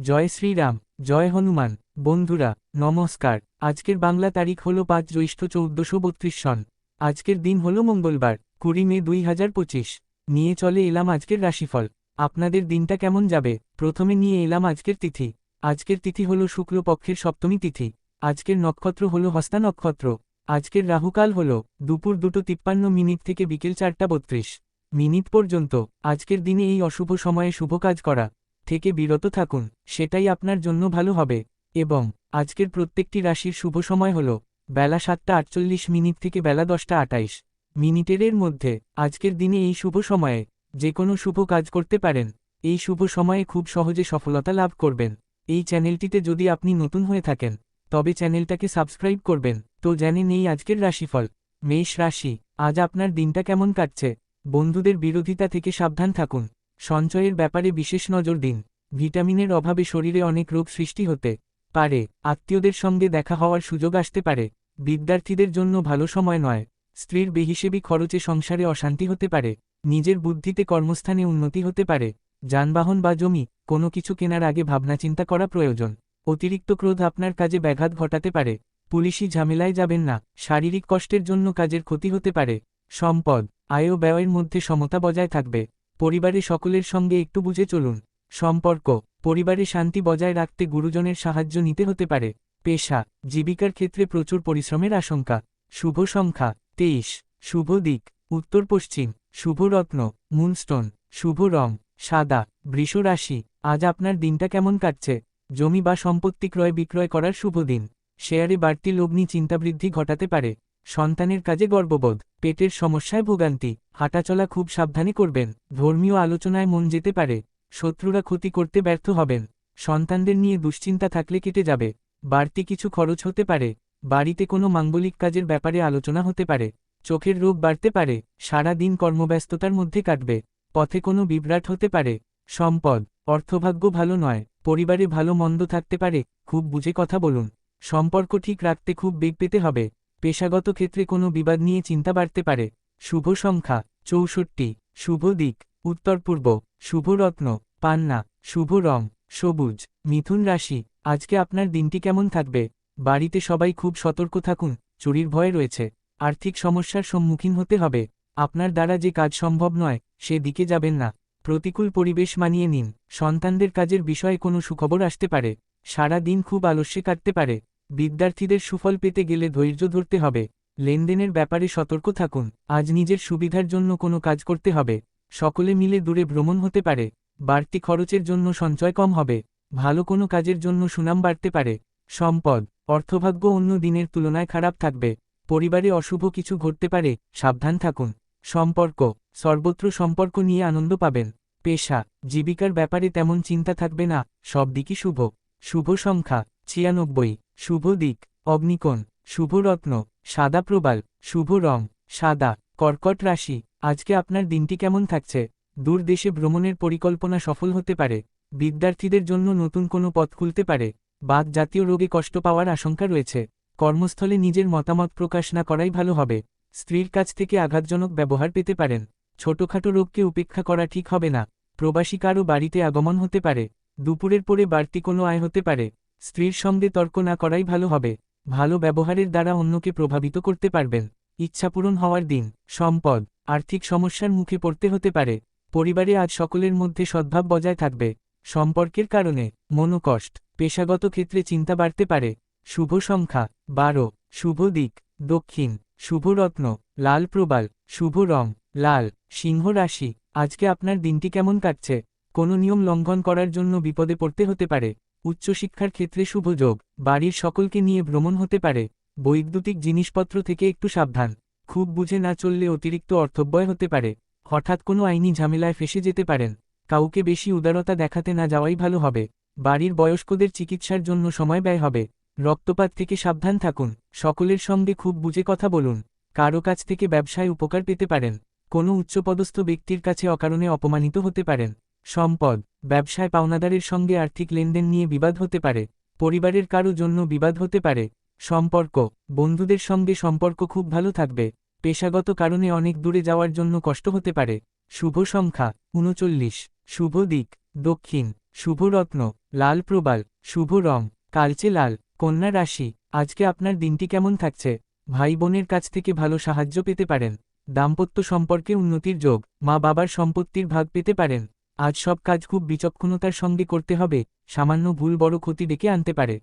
জয় শ্রীরাম, জয় হনুমান। বন্ধুরা, নমস্কার। আজকের বাংলা তারিখ হল পাঁচ জ্যৈষ্ঠ চৌদ্দশো বত্রিশ সন। আজকের দিন হল মঙ্গলবার, কুড়ি মে দুই হাজার পঁচিশ। নিয়ে চলে এলাম আজকের রাশিফল। আপনাদের দিনটা কেমন যাবে? প্রথমে নিয়ে এলাম আজকের তিথি। আজকের তিথি হল শুক্লপক্ষের সপ্তমী তিথি। আজকের নক্ষত্র হল হস্তা নক্ষত্র। আজকের রাহুকাল হল দুপুর দুটো তিপ্পান্ন মিনিট থেকে বিকেল চারটা বত্রিশ। মিনিট পর্যন্ত আজকের দিনে এই অশুভ সময়ে শুভ কাজ করা। থেকে বিরত থাকুন, সেটাই আপনার জন্য ভালো হবে। এবং আজকের প্রত্যেকটি রাশির শুভ সময় হল বেলা সাতটা আটচল্লিশ মিনিট থেকে বেলা দশটা আটাইশ মিনিটের মধ্যে। আজকের দিনে এই শুভ সময়ে যে কোনো শুভ কাজ করতে পারেন। এই শুভ সময়ে খুব সহজে সফলতা লাভ করবেন। এই চ্যানেলটিতে যদি আপনি নতুন হয়ে থাকেন, তবে চ্যানেলটাকে সাবস্ক্রাইব করবেন। তো জানেন এই আজকের রাশিফল। মেষ রাশি, আজ আপনার দিনটা কেমন কাটছে? বন্ধুদের বিরোধিতা থেকে সাবধান থাকুন। সঞ্চয়ের ব্যাপারে বিশেষ নজর দিন। ভিটামিনের অভাবে শরীরে অনেক রোগ সৃষ্টি হতে পারে, আত্মীয়দের সঙ্গে দেখা হওয়ার সুযোগ আসতে পারে, বিদ্যার্থীদের জন্য ভালো সময় নয়, স্ত্রীর বেহিসেবি খরচে সংসারে অশান্তি হতে পারে, নিজের বুদ্ধিতে কর্মস্থানে উন্নতি হতে পারে, যানবাহন বা জমি, কোনো কিছু কেনার আগে ভাবনাচিন্তা করা প্রয়োজন, অতিরিক্ত ক্রোধ আপনার কাজে ব্যাঘাত ঘটাতে পারে, পুলিশি ঝামেলায় যাবেন না, শারীরিক কষ্টের জন্য কাজের ক্ষতি হতে পারে, সম্পদ, আয় ও ব্যয়ের মধ্যে সমতা বজায় থাকবে, পরিবারে সকলের সঙ্গে একটু বুঝে চলুন। সম্পর্ক, পরিবারে শান্তি বজায় রাখতে গুরুজনের সাহায্য নিতে হতে পারে। পেশা, জীবিকার ক্ষেত্রে প্রচুর পরিশ্রমের আশঙ্কা। শুভ সংখ্যা, তেইশ। শুভ দিক, উত্তর পশ্চিম। শুভ রত্ন, মুনস্টোন। শুভ রং, সাদা। বৃষ রাশি, আজ আপনার দিনটা কেমন কাটছে? জমি বা সম্পত্তি ক্রয় বিক্রয় করার শুভ দিন। শেয়ারে বাড়তি লগ্নি চিন্তাবৃদ্ধি ঘটাতে পারে। সন্তানের কাজে গর্ববোধ। পেটের সমস্যায় ভোগান্তি। হাঁটাচলা খুব সাবধানে করবেন। ধর্মীয় আলোচনায় মন যেতে পারে। শত্রুরা ক্ষতি করতে ব্যর্থ হবেন। সন্তানদের নিয়ে দুশ্চিন্তা থাকলে কেটে যাবে। বাড়তি কিছু খরচ হতে পারে। বাড়িতে কোনো মাঙ্গলিক কাজের ব্যাপারে আলোচনা হতে পারে। চোখের রোগ বাড়তে পারে। সারা দিন কর্মব্যস্ততার মধ্যে কাটবে। পথে কোনো বিভ্রাট হতে পারে। সম্পদ, অর্থভাগ্য ভালো নয়। পরিবারে ভালো মন্দ থাকতে পারে। খুব বুঝে কথা বলুন। সম্পর্ক ঠিক রাখতে খুব বেগ পেতে হবে। পেশাগত ক্ষেত্রে কোনো বিবাদ নিয়ে চিন্তা বাড়তে পারে। শুভ সংখ্যা, চৌষট্টি। শুভ দিক। উত্তর পূর্ব শুভ রত্ন পান্না, শুভ রং, সবুজ, মিথুন রাশি, আজকে আপনার দিনটি কেমন থাকবে? বাড়িতে সবাই খুব সতর্ক থাকুন, চুরির ভয় রয়েছে, আর্থিক সমস্যার সম্মুখীন হতে হবে, আপনার দ্বারা যে কাজ সম্ভব নয় সে দিকে যাবেন না, প্রতিকূল পরিবেশ মানিয়ে নিন, সন্তানদের কাজের বিষয়ে কোনো সুখবর আসতে পারে, সারা দিন খুব আলস্যে কাটতে পারে, বিদ্যার্থীদের সুফল পেতে গেলে ধৈর্য ধরতে হবে, লেনদেনের ব্যাপারে সতর্ক থাকুন, আজ নিজের সুবিধার জন্য কোনো কাজ করতে হবে সকলে মিলে দূরে ভ্রমণ হতে পারে। বাড়তি খরচের জন্য সঞ্চয় কম হবে। ভালো কোনো কাজের জন্য সুনাম বাড়তে পারে। সম্পদ, অর্থভাগ্য অন্য দিনের তুলনায় খারাপ থাকবে। পরিবারে অশুভ কিছু ঘটতে পারে। সাবধান থাকুন। সম্পর্ক, সর্বত্র সম্পর্ক নিয়ে আনন্দ পাবেন। পেশা, জীবিকার ব্যাপারে তেমন চিন্তা থাকবে না। সব দিকই শুভ। শুভ সংখ্যা, ছিয়ানব্বই। শুভ দিক, অগ্নিকোণ। শুভ রত্ন, সাদা প্রবাল। শুভ রং, সাদা। কর্কট রাশি। আজকে আপনার দিনটি কেমন থাকছে? দূর দেশে ভ্রমণের পরিকল্পনা সফল হতে পারে। বিদ্যার্থীদের জন্য নতুন কোনো পথ খুলতে পারে। বাদ জাতীয় রোগে কষ্ট পাওয়ার আশঙ্কা রয়েছে। কর্মস্থলে নিজের মতামত প্রকাশ না করাই ভালো হবে। স্ত্রীর কাছ থেকে আঘাতজনক ব্যবহার পেতে পারেন। ছোটখাটো রোগকে উপেক্ষা করা ঠিক হবে না। প্রবাসী কারও বাড়িতে আগমন হতে পারে। দুপুরের পরে বাড়তি কোনো আয় হতে পারে। স্ত্রীর সঙ্গে তর্ক না করাই ভালো হবে। ভালো ব্যবহারের দ্বারা অন্যকে প্রভাবিত করতে পারবেন। ইচ্ছাপূরণ হওয়ার দিন। সম্পদ। আর্থিক সমস্যার মুখে পড়তে হতে পারে। পরিবারে আজ সকলের মধ্যে সদ্ভাব বজায় থাকবে। সম্পর্কের কারণে মনোকষ্ট, পেশাগত ক্ষেত্রে চিন্তা বাড়তে পারে। শুভ সংখ্যা, বারো। শুভ দিক, দক্ষিণ। শুভ রত্ন, লাল প্রবাল। শুভ রং, লাল। সিংহ রাশি, আজকে আপনার দিনটি কেমন কাটছে? কোনো নিয়ম লঙ্ঘন করার জন্য বিপদে পড়তে হতে পারে। উচ্চশিক্ষার ক্ষেত্রে শুভ যোগ, বাড়ির সকলকে নিয়ে ভ্রমণ হতে পারে। বৈদ্যুতিক জিনিসপত্র থেকে একটু সাবধান। খুব বুঝে না চললে অতিরিক্ত অর্থব্যয় হতে পারে। হঠাৎ কোনো আইনি ঝামেলায় ফেসে যেতে পারেন। কাউকে বেশি উদারতা দেখাতে না যাওয়াই ভালো হবে। বাড়ির বয়স্কদের চিকিৎসার জন্য সময় ব্যয় হবে। রক্তপাত থেকে সাবধান থাকুন। সকলের সঙ্গে খুব বুঝে কথা বলুন। কারও কাছ থেকে ব্যবসায় উপকার পেতে পারেন। কোনো উচ্চপদস্থ ব্যক্তির কাছে অকারণে অপমানিত হতে পারেন। সম্পদ, ব্যবসায় পাওনাদারের সঙ্গে আর্থিক লেনদেন নিয়ে বিবাদ হতে পারে। পরিবারের কারও জন্য বিবাদ হতে পারে। সম্পর্ক। বন্ধুদের সঙ্গে সম্পর্ক খুব ভালো থাকবে। পেশাগত কারণে অনেক দূরে যাওয়ার জন্য কষ্ট হতে পারে। শুভ সংখ্যা, উনচল্লিশ। শুভ দিক, দক্ষিণ। শুভরত্ন লাল প্রবাল। শুভ রং, কালচে লাল। কন্যা রাশি, আজকে আপনার দিনটি কেমন থাকছে? ভাই বোনের কাছ থেকে ভালো সাহায্য পেতে পারেন। দাম্পত্য সম্পর্কে উন্নতির যোগ, মা বাবার সম্পত্তির ভাগ পেতে পারেন। আজ সব কাজ খুব বিচক্ষণতার সঙ্গে করতে হবে। সামান্য ভুল বড় ক্ষতি ডেকে আনতে পারে।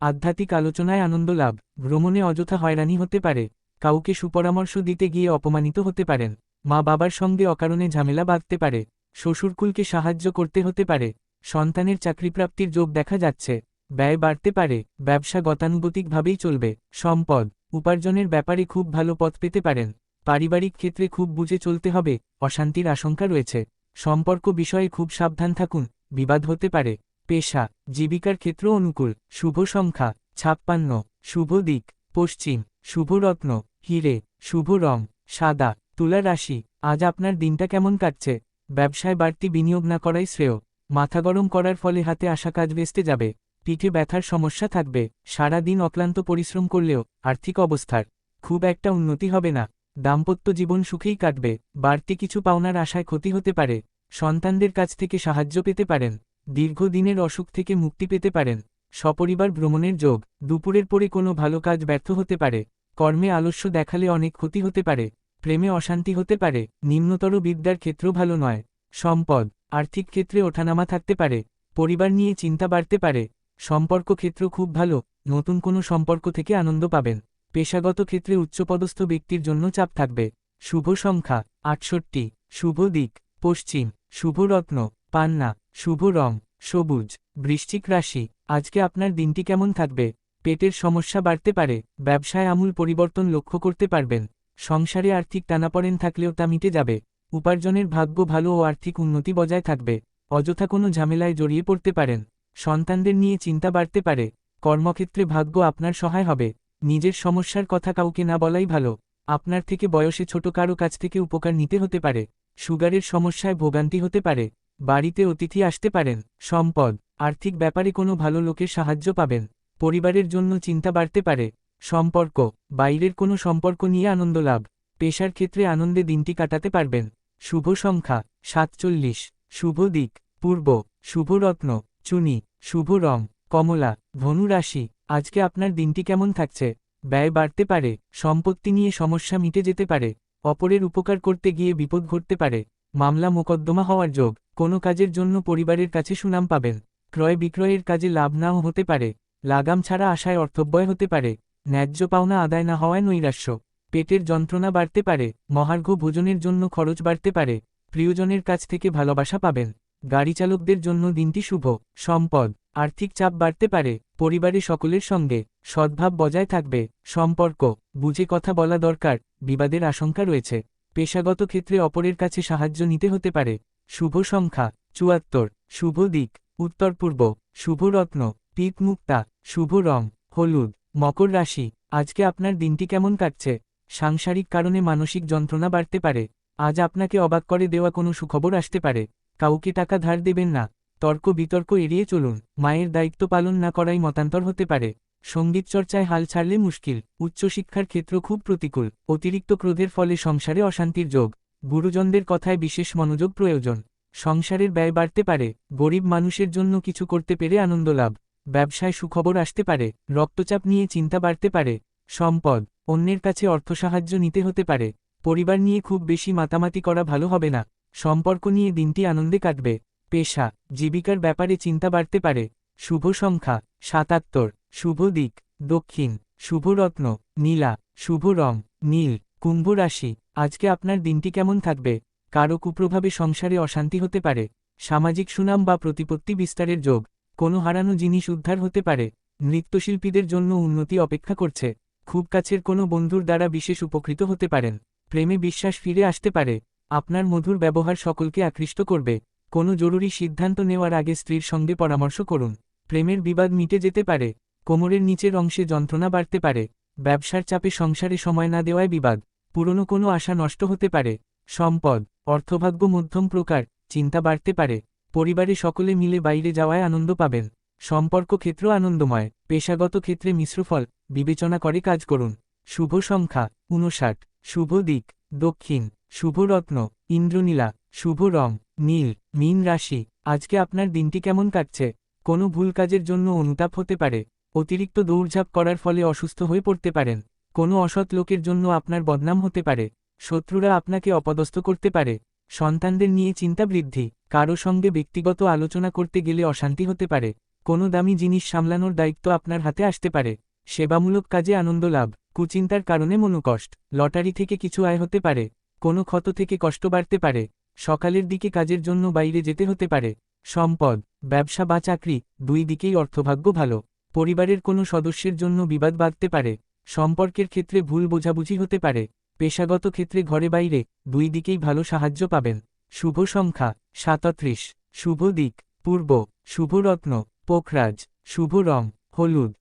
আধ্যাত্মিক আলোচনায় আনন্দ লাভ। ভ্রমণে অযথা হয়রানি হতে পারে। কাউকে সুপরামর্শ দিতে গিয়ে অপমানিত হতে পারেন। মা বাবার সঙ্গে অকারণে ঝামেলা বাঁধতে পারে। শ্বশুরকুলকে সাহায্য করতে হতে পারে। সন্তানের চাকরিপ্রাপ্তির যোগ দেখা যাচ্ছে। ব্যয় বাড়তে পারে। ব্যবসা গতানুগতিকভাবেই চলবে। সম্পদ, উপার্জনের ব্যাপারে খুব ভালো পথ পেতে পারেন। পারিবারিক ক্ষেত্রে খুব বুঝে চলতে হবে। অশান্তির আশঙ্কা রয়েছে। সম্পর্ক বিষয়ে খুব সাবধান থাকুন। বিবাদ হতে পারে। পেশা, জীবিকার ক্ষেত্র অনুকূল, শুভ সংখ্যা, ছাপ্পান্ন, শুভ দিক, পশ্চিম শুভ রত্ন হিরে, শুভ রং, সাদা, তুলা রাশি, আজ আপনার দিনটা কেমন কাটছে? ব্যবসায় বাড়তি বিনিয়োগ না করাই শ্রেয়, মাথা গরম করার ফলে হাতে আসা কাজ বেস্তে যাবে, পিঠে ব্যথার সমস্যা থাকবে সারা দিন অক্লান্ত পরিশ্রম করলেও আর্থিক অবস্থার খুব একটা উন্নতি হবে না, দাম্পত্য জীবন সুখেই কাটবে, বাড়তি কিছু পাওনার আশায় ক্ষতি হতে পারে, সন্তানদের কাছ থেকে সাহায্য পেতে পারেন। দীর্ঘদিনের অসুখ থেকে মুক্তি পেতে পারেন। সপরিবার ভ্রমণের যোগ, দুপুরের পরে কোনো ভালো কাজ ব্যর্থ হতে পারে। কর্মে আলস্য দেখালে অনেক ক্ষতি হতে পারে। প্রেমে অশান্তি হতে পারে। নিম্নতর বিদ্যার ক্ষেত্র ভালো নয়। সম্পদ, আর্থিক ক্ষেত্রে ওঠানামা থাকতে পারে। পরিবার নিয়ে চিন্তা বাড়তে পারে। সম্পর্ক ক্ষেত্র খুব ভালো। নতুন কোনো সম্পর্ক থেকে আনন্দ পাবেন। পেশাগত ক্ষেত্রে উচ্চপদস্থ ব্যক্তির জন্য চাপ থাকবে। শুভ সংখ্যা, আটষট্টি। শুভ দিক, পশ্চিম। শুভ রত্ন। পান্না, শুভ রং, সবুজ, বৃশ্চিক রাশি, আজকে আপনার দিনটি কেমন থাকবে? পেটের সমস্যা বাড়তে পারে, ব্যবসায় আমূল পরিবর্তন লক্ষ্য করতে পারবেন, সংসারে আর্থিক টানাপড়েন থাকলেও তা মিটে যাবে, উপার্জনের ভাগ্য ভালো ও আর্থিক উন্নতি বজায় থাকবে, অযথা কোনো ঝামেলায় জড়িয়ে পড়তে পারেন, সন্তানদের নিয়ে চিন্তা বাড়তে পারে, কর্মক্ষেত্রে ভাগ্য আপনার সহায় হবে, নিজের সমস্যার কথা কাউকে না বলাই ভালো, আপনার থেকে বয়সে ছোট কারও কাছ থেকে উপকার নিতে হতে পারে, সুগারের সমস্যায় ভোগান্তি হতে পারে বাড়িতে অতিথি আসতে পারেন, সম্পদ, আর্থিক ব্যাপারে কোনো ভালো লোকের সাহায্য পাবেন, পরিবারের জন্য চিন্তা বাড়তে পারে, সম্পর্ক, বাইরের কোনো সম্পর্ক নিয়ে আনন্দ লাভ, পেশার ক্ষেত্রে আনন্দে দিনটি কাটাতে পারবেন, শুভ সংখ্যা, সাতচল্লিশ, শুভ দিক, পূর্ব, শুভ রত্ন, চুনি, শুভ রং, কমলা, ধনু রাশি, আজকে আপনার দিনটি কেমন থাকছে, ব্যয় বাড়তে পারে, সম্পত্তি নিয়ে সমস্যা মিটে যেতে পারে, অপরের উপকার করতে গিয়ে বিপদ ঘটতে পারে, মামলা মোকদ্দমা হওয়ার যোগ কোনো কাজের জন্য পরিবারের কাছে সুনাম পাবেন। ক্রয় বিক্রয়ের কাজে লাভ নাও হতে পারে। লাগাম ছাড়া আশায় অর্থব্যয় হতে পারে। ন্যায্য পাওনা আদায় না হওয়ায় নৈরাশ্য। পেটের যন্ত্রণা বাড়তে পারে। মহার্ঘ ভোজনের জন্য খরচ বাড়তে পারে। প্রিয়জনের কাছ থেকে ভালোবাসা পাবেন। গাড়ি চালকদের জন্য দিনটি শুভ। সম্পদ। আর্থিক চাপ বাড়তে পারে। পরিবারে সকলের সঙ্গে সদ্ভাব বজায় থাকবে। সম্পর্ক। বুঝে কথা বলা দরকার। বিবাদের আশঙ্কা রয়েছে। পেশাগত ক্ষেত্রে অপরের কাছে সাহায্য নিতে হতে পারে। শুভ সংখ্যা, চুয়াত্তর, শুভ দিক, উত্তর পূর্ব, শুভ রত্ন, পিক মুক্তা, শুভ রং, হলুদ, মকর রাশি। আজকে আপনার দিনটি কেমন কাটছে? সাংসারিক কারণে মানসিক যন্ত্রণা বাড়তে পারে। আজ আপনাকে অবাক করে দেওয়া কোনো সুখবর আসতে পারে। কাউকে টাকা ধার দেবেন না। তর্ক বিতর্ক এড়িয়ে চলুন। মায়ের দায়িত্ব পালন না করাই মতান্তর হতে পারে। সংগীত চর্চায় হাল ছাড়লে মুশকিল। উচ্চশিক্ষার ক্ষেত্র খুব প্রতিকূল। অতিরিক্ত ক্রোধের ফলে সংসারে অশান্তির যোগ। গুরুজনদের কথায় বিশেষ মনোযোগ প্রয়োজন। সংসারের ব্যয় বাড়তে পারে, গরিব মানুষের জন্য কিছু করতে পেরে আনন্দ লাভ, ব্যবসায় সুখবর আসতে পারে, রক্তচাপ নিয়ে চিন্তা বাড়তে পারে, সম্পদ, অন্যের কাছে অর্থ সাহায্য নিতে হতে পারে, পরিবার নিয়ে খুব বেশি মাতামাতি করা ভালো হবে না, সম্পর্ক নিয়ে দিনটি আনন্দে কাটবে, পেশা, জীবিকার ব্যাপারে চিন্তা বাড়তে পারে, শুভ সংখ্যা, সাতাত্তর, শুভ দিক, দক্ষিণ, শুভ রত্ন, নীলা, শুভ রং, নীল, কুম্ভ রাশি আজকে আপনার দিনটি কেমন থাকবে? কারও কুপ্রভাবে সংসারে অশান্তি হতে পারে, সামাজিক সুনাম বা প্রতিপত্তি বিস্তারের যোগ, কোনো হারানো জিনিস উদ্ধার হতে পারে, নৃত্যশিল্পীদের জন্য উন্নতি অপেক্ষা করছে, খুব কাছের কোনো বন্ধুর দ্বারা বিশেষ উপকৃত হতে পারেন, প্রেমে বিশ্বাস ফিরে আসতে পারে, আপনার মধুর ব্যবহার সকলকে আকৃষ্ট করবে, কোনো জরুরি সিদ্ধান্ত নেওয়ার আগে স্ত্রীর সঙ্গে পরামর্শ করুন, প্রেমের বিবাদ মিটে যেতে পারে, কোমরের নিচের অংশে যন্ত্রণা বাড়তে পারে, ব্যবসার চাপে সংসারে সময় না দেওয়ায় বিবাদ পুরনো কোনো আশা নষ্ট হতে পারে, সম্পদ, অর্থভাগ্য মধ্যম প্রকার, চিন্তা বাড়তে পারে, পরিবারে সকলে মিলে বাইরে যাওয়ায় আনন্দ পাবেন, সম্পর্ক ক্ষেত্র আনন্দময়, পেশাগত ক্ষেত্রে মিশ্রফল বিবেচনা করে কাজ করুন, শুভ সংখ্যা উনষাট শুভ দিক, দক্ষিণ, শুভ রত্ন, ইন্দ্রনীলা, শুভ রং, নীল, মীন রাশি, আজকে আপনার দিনটি কেমন কাটছে, কোনো ভুল কাজের জন্য অনুতাপ হতে পারে, অতিরিক্ত দৌড়ঝাঁপ করার ফলে অসুস্থ হয়ে পড়তে পারেন কোনো অসৎ লোকের জন্য আপনার বদনাম হতে পারে, শত্রুরা আপনাকে অপদস্থ করতে পারে, সন্তানদের নিয়ে চিন্তা বৃদ্ধি, কারও সঙ্গে ব্যক্তিগত আলোচনা করতে গেলে অশান্তি হতে পারে, কোনো দামি জিনিস সামলানোর দায়িত্ব আপনার হাতে আসতে পারে, সেবামূলক কাজে আনন্দ লাভ, কুচিন্তার কারণে মনোকষ্ট, লটারি থেকে কিছু আয় হতে পারে, কোনো ক্ষত থেকে কষ্ট বাড়তে পারে, সকালের দিকে কাজের জন্য বাইরে যেতে হতে পারে, সম্পদ, ব্যবসা বা চাকরি, দুই দিকেই অর্থভাগ্য ভালো, পরিবারের কোনো সদস্যের জন্য বিবাদ বাঁধতে পারে সম্পর্কের ক্ষেত্রে ভুল বোঝাবুঝি হতে পারে। পেশাগত ক্ষেত্রে ঘরে বাইরে দুই দিকেই ভালো সাহায্য পাবেন। শুভ সংখ্যা সাতত্রিশ। শুভ দিক, পূর্ব শুভরত্ন পোখরাজ, শুভ রং, হলুদ।